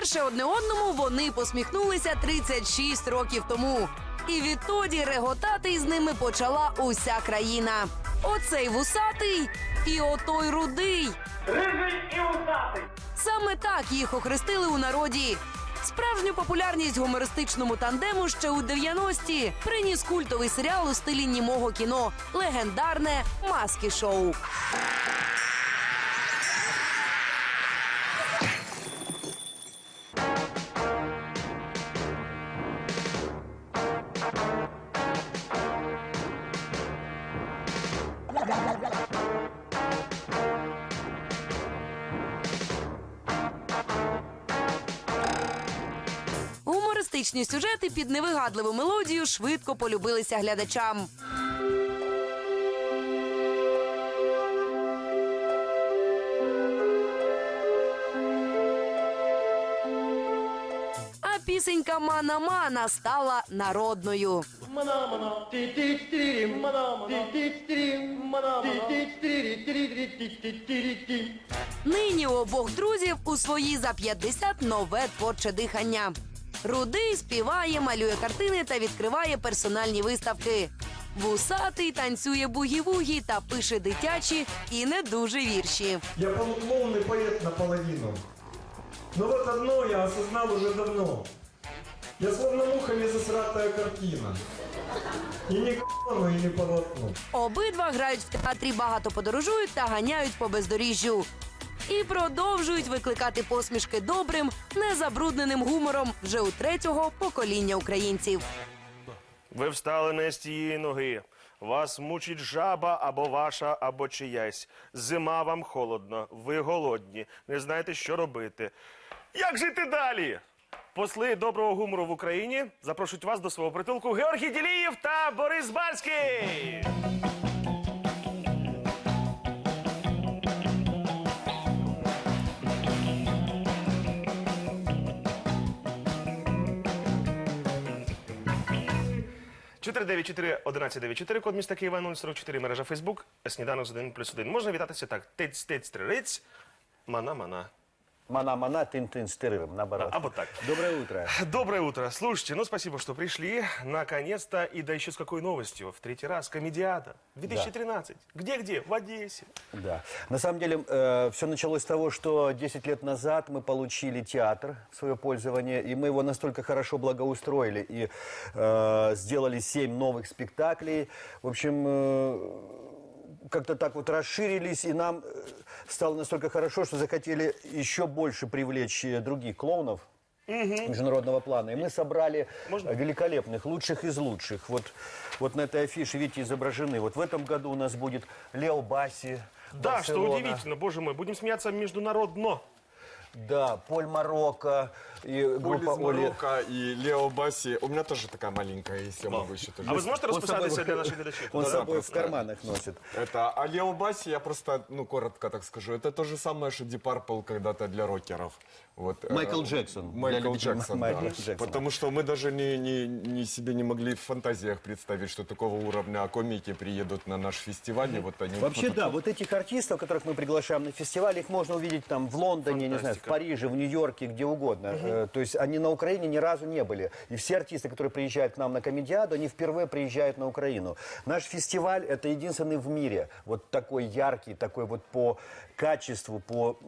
Вперше одне одному вони посміхнулися 36 років тому. І відтоді реготати із ними почала уся країна. Оцей вусатий і отой рудий. Рыжий и усатый. Саме так їх охрестили у народі. Справжню популярність гумористичному тандему ще у 90-ті приніс культовий серіал у стилі німого кіно легендарне маски шоу. Гумористичні сюжети під невигадливу мелодію швидко полюбилися глядачам. А пісенька Мана-Мана стала народною. Нині у обох друзів у свої за 50 нове творче дихання. Рудий співає, малює картини та відкриває персональні виставки. Вусатий танцює бугі-вугі та пише дитячі і не дуже вірші. Я полуклоун и поэт наполовину. Но вот одно я осознал уже давно. Я словно муха незасратая картина. И не к***ну, и не полотну. Обидва грають в театрі, багато подорожують та ганяють по бездоріжжю і продовжують викликати посмішки добрим, незабрудненим гумором вже у третього покоління українців. Ви встали не з тієї ноги. Вас мучить жаба або ваша, або чиясь. Зима вам холодно, ви голодні, не знаєте, що робити. Як жити далі? Посли доброго гумору в Україні запрошують вас до свого притулку Георгій Діліїв та Борис Барський. 494 1194 код міста Києва 044, мережа Фейсбук, сніданок з 1 плюс 1. Можна вітатися так. Тиць, тиць, триць, мана, мана. Мана-мана, тын-тын, стырырым, наоборот. А, вот так. Доброе утро. Доброе утро. Слушайте, ну спасибо, что пришли. Наконец-то. И да еще с какой новостью. В третий раз. Комедиада. 2013. Где-где? В Одессе. Да. На самом деле, все началось с того, что 10 лет назад мы получили театр в свое пользование, и мы его настолько хорошо благоустроили и э, сделали 7 новых спектаклей. В общем, э, как-то так вот расширились, и нам э, стало настолько хорошо, что захотели еще больше привлечь э, других клоунов международного плана. И мы собрали Можно? великолепных, лучших из лучших. Вот, вот на этой афише, видите, изображены. Вот в этом году у нас будет Лео Басси. Да, что Барселона. удивительно, боже мой. Будем смеяться международно. Да, Поль Марокко и группа Оли. И Лео Басси. У меня тоже такая маленькая, если я могу еще тоже. А вы сможете расписаться для наших глядачей? Он с собой в карманах носит. Это, а Лео Басси, я просто, ну, коротко так скажу, это то же самое, что Deep Purple когда-то для рокеров. Вот, э, Майкл Джексон. Для Майкл любителей Джексон, Майкла да. Джексона. Потому что мы даже не, не, не себе не могли в фантазиях представить, что такого уровня комики приедут на наш фестиваль. и Вот они Вообще, вот да, вот этих артистов, которых мы приглашаем на фестиваль, их можно увидеть там в Лондоне, не знаю, в Фантастика. Париже, в Нью-Йорке, где угодно. Э, То есть они на Украине ни разу не были. И все артисты, которые приезжают к нам на комедиаду, они впервые приезжают на Украину. Наш фестиваль – это единственный в мире, вот такой яркий, такой вот по качеству, по,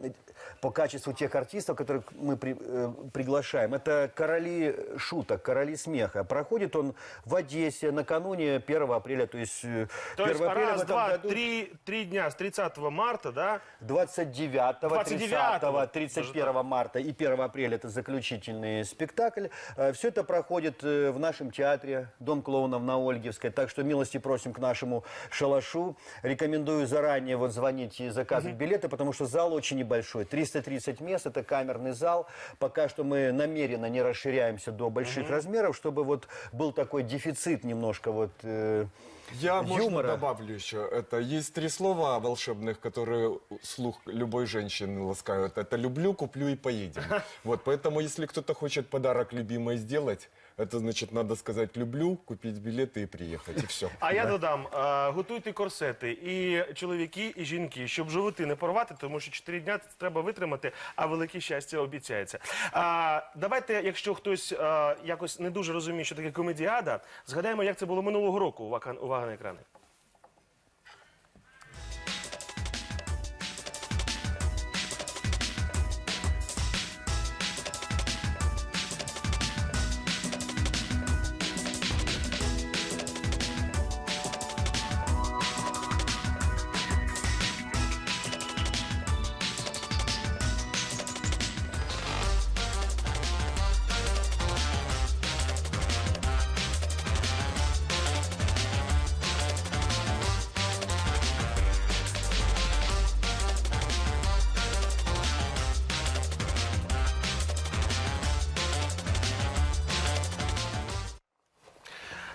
по качеству тех артистов, которых мы при- э, приглашаем. Это короли шуток, короли смеха. Проходит он в Одессе накануне 1 апреля, то есть э, То 1 есть апреля в раз, этом два, году- три, три дня с 30 марта, да? 29, 30, 29-го. 31 марта и 1 апреля это заключительный спектакль. Все это проходит э, в нашем театре Дом клоунов на Ольгевской. Так что милости просим к нашему шалашу. Рекомендую заранее вот звонить и заказывать билеты, потому что зал очень небольшой. 330 мест, это камерный зал. Пока что мы намеренно не расширяемся до больших размеров, чтобы вот был такой дефицит немножко вот э, Я, можно, юмора. добавлю еще. Это есть три слова волшебных, которые слух любой женщины ласкают. Это люблю, куплю и поедем. Вот, поэтому, если кто-то хочет подарок любимой сделать, это значит, надо сказать «люблю», купить билеты и приехать, и все. А я додам, е, готуйте корсети і чоловіки, і жінки, щоб животи не порвати, тому що 4 дня це треба витримати, а велике щастя обіцяється. А, давайте, якщо хтось е, якось не дуже розуміє, що таке комедіада, згадаємо, як це було минулого року. Увага, увага на екрани. –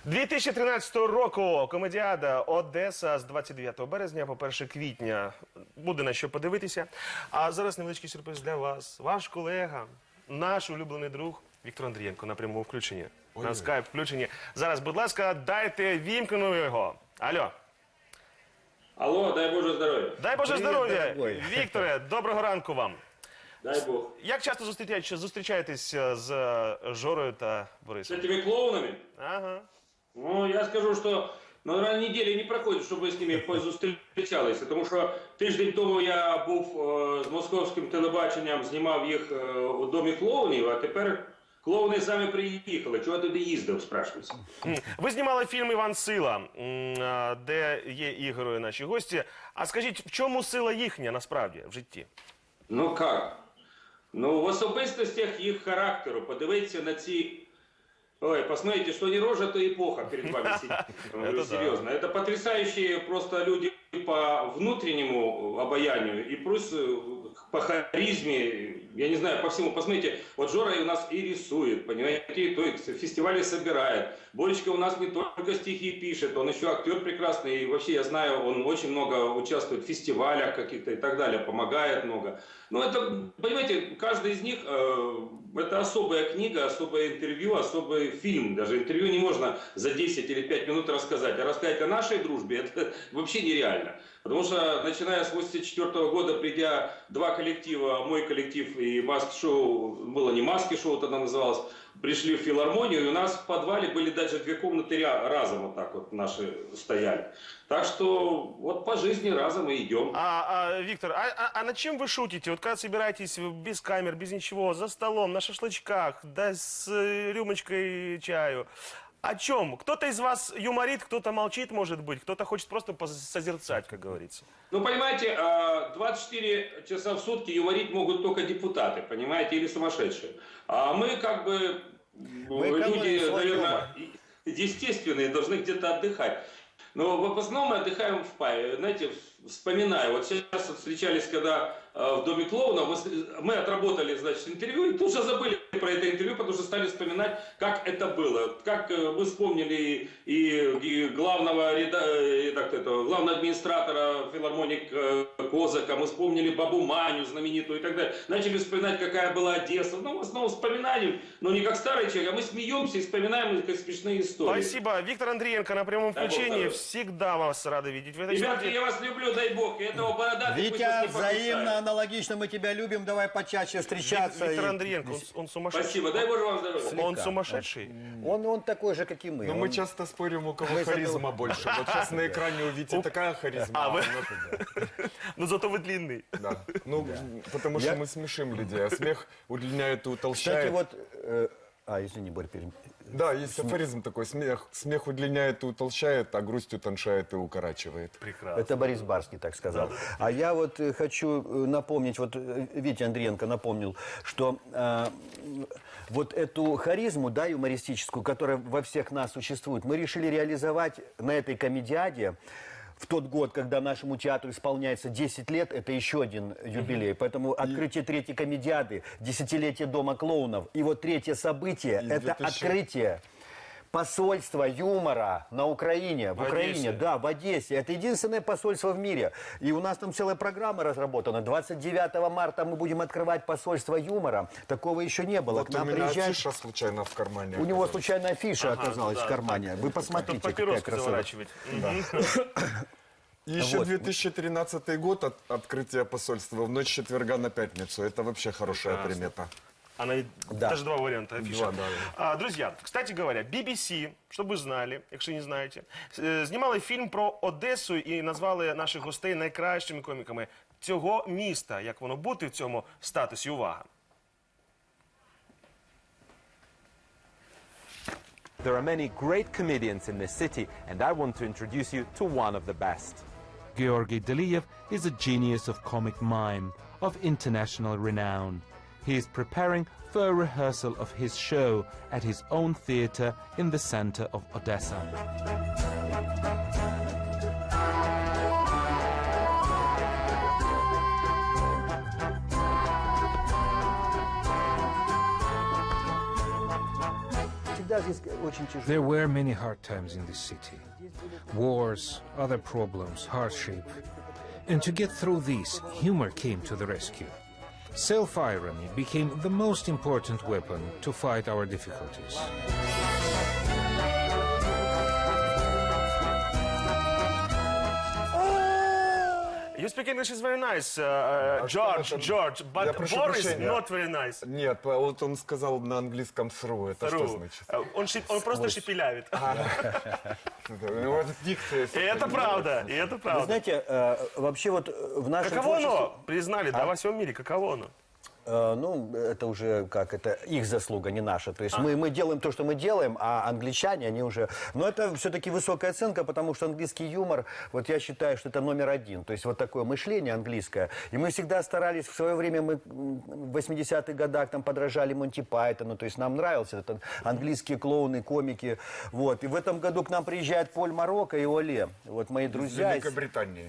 2013 року комедіада Одеса з 29 березня по 1 квітня. Буде на що подивитися. А зараз невеличкий сюрприз для вас. Ваш колега, наш улюблений друг Віктор Андрієнко на прямому включенні. На скайп включенні. Зараз, будь ласка, дайте вімкну його. Алло. Алло, дай Боже здоров'я. Дай Боже Привіт, здоров'я. дорогой. Вікторе, доброго ранку вам. Дай Бог. Як часто зустрічаєтеся, зустрічаєтесь е, з е, Жорою та Борисом? этими клоунами? Ага. Ну, я скажу, що наверное, недели не проходить, щоб ви з ними позустрічалися, тому що тиждень тому я був е, з московським телебаченням, знімав їх е, у домі клоунів, а тепер клоуни самі приїхали. Чого туди їздив, спрашується? М. Ви знімали фільм Іван Сила, де є і герої наші гості. А скажіть, в чому сила їхня насправді в житті? Ну як? Ну, в особистостях їх характеру. Подивіться на ці. Ой, посмотрите, что не рожа, то эпоха перед вами сидит. Да. серьезно. Это потрясающие просто люди по внутреннему обаянию и плюс э, по харизме, я не знаю, по всему. Посмотрите, вот Жора у нас и рисует, понимаете, и то есть фестивали собирает. Боречка у нас не только стихи пишет, он еще актер прекрасный. И вообще, я знаю, он очень много участвует в фестивалях каких-то и так далее, помогает много. Ну, это, понимаете, каждый из них, э, это особая книга, особое интервью, особый фильм. Даже интервью не можно за 10 или 5 минут рассказать. А рассказать о нашей дружбе, это вообще нереально. Потому что, начиная с 84 года, придя два коллектива, мой коллектив и маски-шоу, было не маски-шоу, тогда называлось, пришли в филармонию, и у нас в подвале были даже две комнаты разом вот так вот наши стояли. Так что вот по жизни разом и идем. А, а, Виктор, а, а- а над чем вы шутите? Вот когда собираетесь без камер, без ничего, за столом, на шашлычках, да с э, рюмочкой чаю. О чем? Кто-то из вас юморит, кто-то молчит, может быть, кто-то хочет просто созерцать, как говорится. Ну, понимаете, а, 24 часа в сутки юморить могут только депутаты, понимаете, или сумасшедшие. А мы как бы Мы люди, наверное, естественные, должны где-то отдыхать. Но в основном мы отдыхаем в пае. Знаете, вспоминаю, вот сейчас вот встречались, когда э, в Доме клоунов, мы, с- мы отработали, значит, интервью, и тут же забыли про это интервью, потому что стали вспоминать, как это было. Как э, мы вспомнили и, и главного, реда- э, так, главного администратора филармоник э, Козака, мы вспомнили Бабу Маню знаменитую и так далее. Начали вспоминать, какая была Одесса. Ну, в основном вспоминаем, но не как старый человек, а мы смеемся и вспоминаем как смешные истории. Спасибо. Виктор Андриенко на прямом бог включении. Всегда вас рады видеть в этой Ребятки, студии. я вас люблю, дай бог. И этого вас Витя, взаимно, аналогично мы тебя любим, давай почаще встречаться. Виктор и- Андриенко, он, он сумасшедший. Спасибо, дай Боже вам здоровья. Он сумасшедший. Он, он такой же, как и мы. Но Он- мы часто спорим, у кого Мы харизма больше. Вот сейчас на экране увидите такая харизма. А, вы- ну, Но зато вы длинный. Да. Ну, потому что мы смешим людей, а смех удлиняет и Кстати, утолщает. вот... э, а, извини, Борь, пере- Да, есть афоризм такой, смех, смех удлиняет и утолщает, а грусть утоншает и укорачивает. Прекрасно. Это Борис Барский так сказал. А я вот э, хочу э, напомнить, вот э, Витя Андриенко напомнил, что э, вот эту харизму, да, юмористическую, которая во всех нас существует, мы решили реализовать на этой комедиаде в тот год, когда нашему театру исполняется 10 лет, это еще один юбилей. Поэтому открытие третьей комедиады, десятилетие Дома клоунов. И вот третье событие, это 2000 открытие посольство юмора на Украине, в, В Украине, Одессе. да, в Одессе. Это единственное посольство в мире. И у нас там целая программа разработана. 29 марта мы будем открывать посольство юмора. Такого еще не было. Вот К у нам меня приезжают... афиша случайно в кармане. У него случайно афиша Ага, оказалась да, в кармане. Вы Тут посмотрите, какая красота. И еще Вот. 2013 год от открытия посольства в ночь четверга на пятницу. Это вообще хорошая Прекрасно. примета. Она и- Да. даже два варианта афиши. Два, да, А, друзья, кстати говоря, BBC, щоб ви знали, якщо не знаєте, знімали фільм про Одесу і назвали наших гостей найкращими коміками цього міста. Як воно бути в цьому статусі? Увага. There are many great comedians in this city, and I want to introduce you to one of the best. Georgy Deliyev is a genius of comic mime, of international renown. He is preparing for a rehearsal of his show at his own theater in the center of Odessa. There were many hard times in this city. Wars, other problems, hardship. And to get through these, humor came to the rescue. Self irony became the most important weapon to fight our difficulties. English is very nice, uh, uh, George, что это? George, Я but прошу Boris прощения. not very nice. Нет, а вот он сказал на английском «сру». Это что значит? Э, Он, шип- он просто шепелявит. Это, ну. И это правда, и это Вы правда. знаете, э, вообще вот э, в нашем Каково оно? Признали, да, во всем мире, каково оно? Э, Ну, это уже как, это их заслуга, не наша. То есть мы, мы делаем то, что мы делаем, а англичане, они уже... Но это все-таки высокая оценка, потому что английский юмор, вот я считаю, что это номер один. То есть вот такое мышление английское. И мы всегда старались, в свое время мы в 80-х годах там подражали Монти Пайтону, то есть нам нравился этот английские клоуны, комики. Вот. И в этом году к нам приезжает Поль Марокко и Оле. Вот мои друзья из,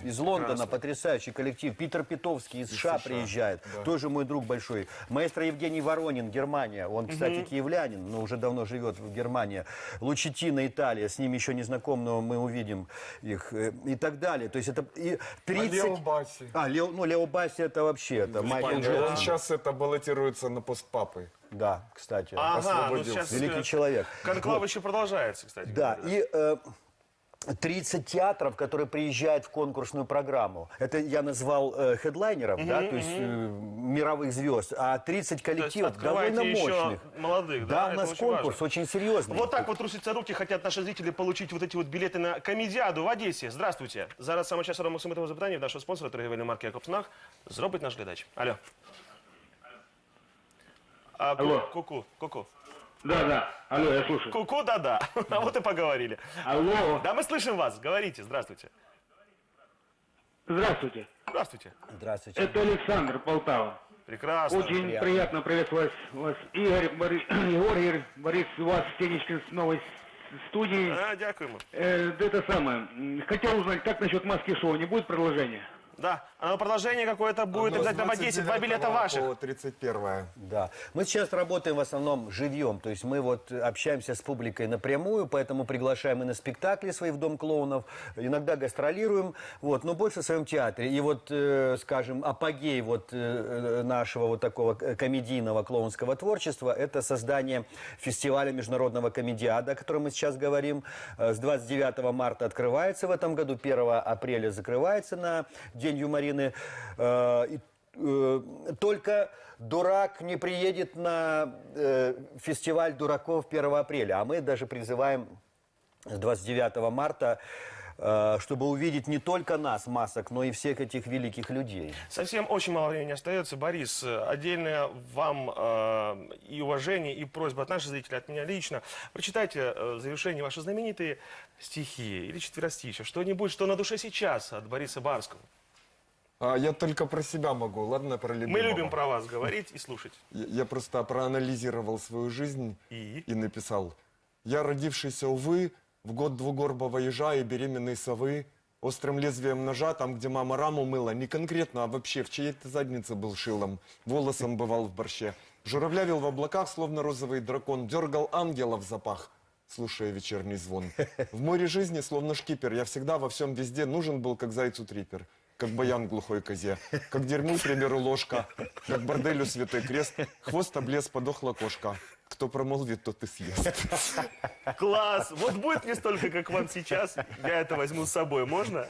из Лондона, потрясающий коллектив. Питер Питовский из США, приезжает, тоже мой друг большой. Маэстро Евгений Воронин, Германия. Он, кстати, киевлянин, но уже давно живет в Германии. Лучетина, Италия. С ними еще не знаком, но мы увидим их. э, И так далее. То есть это и 30... Лео Басси. А, Лео, ну, Лео Басси это вообще, это Майкл Он, сейчас это баллотируется на пост папы. Да, кстати. Ага, ну освободился. сейчас... Великий э, человек. Конклав еще продолжается, кстати. Да, говоря. и э, 30 театров, которые приезжают в конкурсную программу. Это я назвал э, хедлайнеров, да, то есть э, мировых звезд, а 30 коллективов открываете довольно еще мощных. молодых, да? Да, у Это нас очень конкурс важно. очень серьезный. Вот так вот трусятся руки, хотят наши зрители получить вот эти вот билеты на комедіаду в Одесі. Здравствуйте. Зараз саме час Максима того запитання в нашого спонсора торгівельної марки Якобснах зробить наш глядач. Алло. А, ку- Алло. Ку-ку, ку-ку. Да, да. Алло, я слушаю. Ку-ку, да-да. А вот и поговорили. Алло. Да, мы слышим вас. Говорите. Здравствуйте. Здравствуйте. Здравствуйте. Здравствуйте. Это Александр, Полтава. Прекрасно. Очень приятно. приятно, приветствовать вас, Игорь, Бори- Егор, Борис, вас, Тенечкин, с новой студии. А, дякуємо. Э, да это самое. Хотел узнать, как насчет маски шоу, не будет продолжения? Да. А продолжение какое-то будет Оно обязательно в Одессе. Два 29 билета ваших. По 31 Да. Мы сейчас работаем в основном живьем, то есть мы вот общаемся с публикой напрямую, поэтому приглашаем и на спектакли свои в Дом клоунов, иногда гастролируем, вот, но больше в своем театре. И вот, э, скажем, апогей вот э, нашего вот такого к- комедийного клоунского творчества – это создание фестиваля международного комедиада, о котором мы сейчас говорим. Э, С 29 марта открывается в этом году, 1 апреля закрывается на День юморины. Э, и Э, только дурак не приедет на э, фестиваль дураков 1 апреля. А мы даже призываем с 29 марта, э, чтобы увидеть не только нас, масок, но и всех этих великих людей. Совсем очень мало времени остается. Борис, э, отдельное вам э, и уважение, и просьба от наших зрителей, от меня лично. Прочитайте э, в завершении ваши знаменитые стихи или четверостища. Что-нибудь, что на душе сейчас от Бориса Барского. А я только про себя могу, ладно, про любимого. Мы любим про вас говорить и слушать. Я, я просто проанализировал свою жизнь И? написал. Я, родившийся, увы, в год двугорбого ежа и беременной совы, острым лезвием ножа, там, где мама раму мыла, не конкретно, а вообще в чьей-то заднице был шилом, волосом бывал в борще. Журавлявил в облаках, словно розовый дракон, дергал ангела в запах. слушая вечерний звон. В море жизни, словно шкипер, я всегда во всем везде нужен был, как зайцу трипер. Как баян глухой козе, как дерьму, примеру, ложка, как борделю святой крест, хвост облез, подохла кошка. Кто промолвит, тот и съест. Класс! Вот будет не столько, как вам сейчас. Я это возьму с собой. Можно?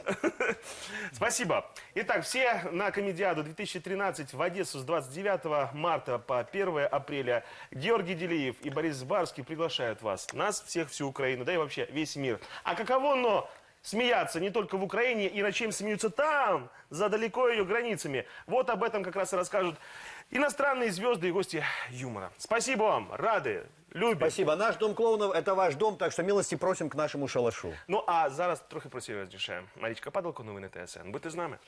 Спасибо. Итак, все на Комедиаду 2013 в Одессу с 29 марта по 1 апреля. Георгий Делиев и Борис Барский приглашают вас. Нас, всех, всю Украину, да и вообще весь мир. А каково, но смеяться не только в Украине и над чем смеются там, за далеко ее границами. Вот об этом как раз и расскажут иностранные звезды и гости юмора. Спасибо вам, рады, любим. Спасибо. Наш дом клоунов – это ваш дом, так что милости просим к нашему шалашу. Ну а зараз трохи про серйозніше. Марічка Падалко, новини ТСН. Будьте з нами.